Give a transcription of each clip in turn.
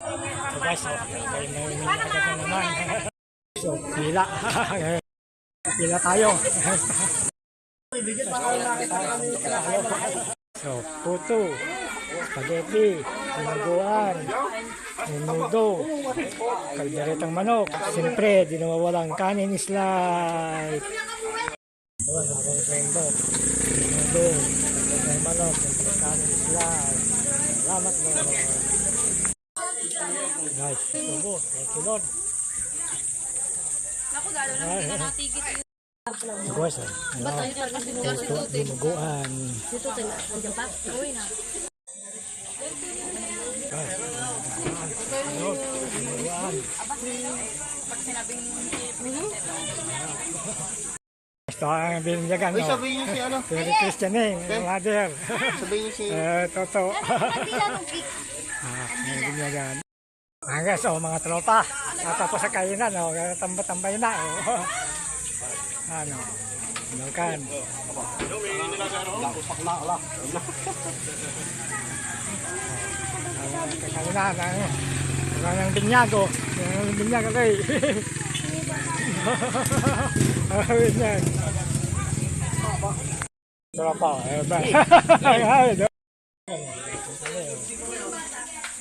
So guys, so, may may may agad na pila. pila tayo. so, puto, spaghetti, sinuguan, menudo, kalderetang manok. Siyempre, di nawawalang kanin is life. Ayan, mga kwento. Menudo, kalderetang manok, kanin is life. Salamat Lord. Guys, tubo. Thank you Lord. Naku, dalo lang hindi ka natigit. So guys, ah, puto, dinuguan. Uy na. Lord, dinuguan. Pag sinabing Ito ang binyagan, Uy, no? sabihin niyo si ano? Pero Christian eh, mother. Sabihin niyo si... Eh, toto. Ah, ang binyagan. Hanggang sa mga tropa. Natapos sa kainan, no? Tamba-tambay na, oh. Ano? Ang kakainan, ang ang ang binyago. Ang binyago kay. Ang binyag. Tropa, eh, ba? Ay, do.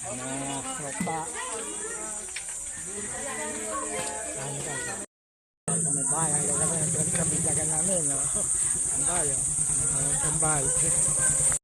Mga tropa. Ano ka? May bahay, ang gagawin ng kabinyagan namin, no? Ang bayo. Ang bayo.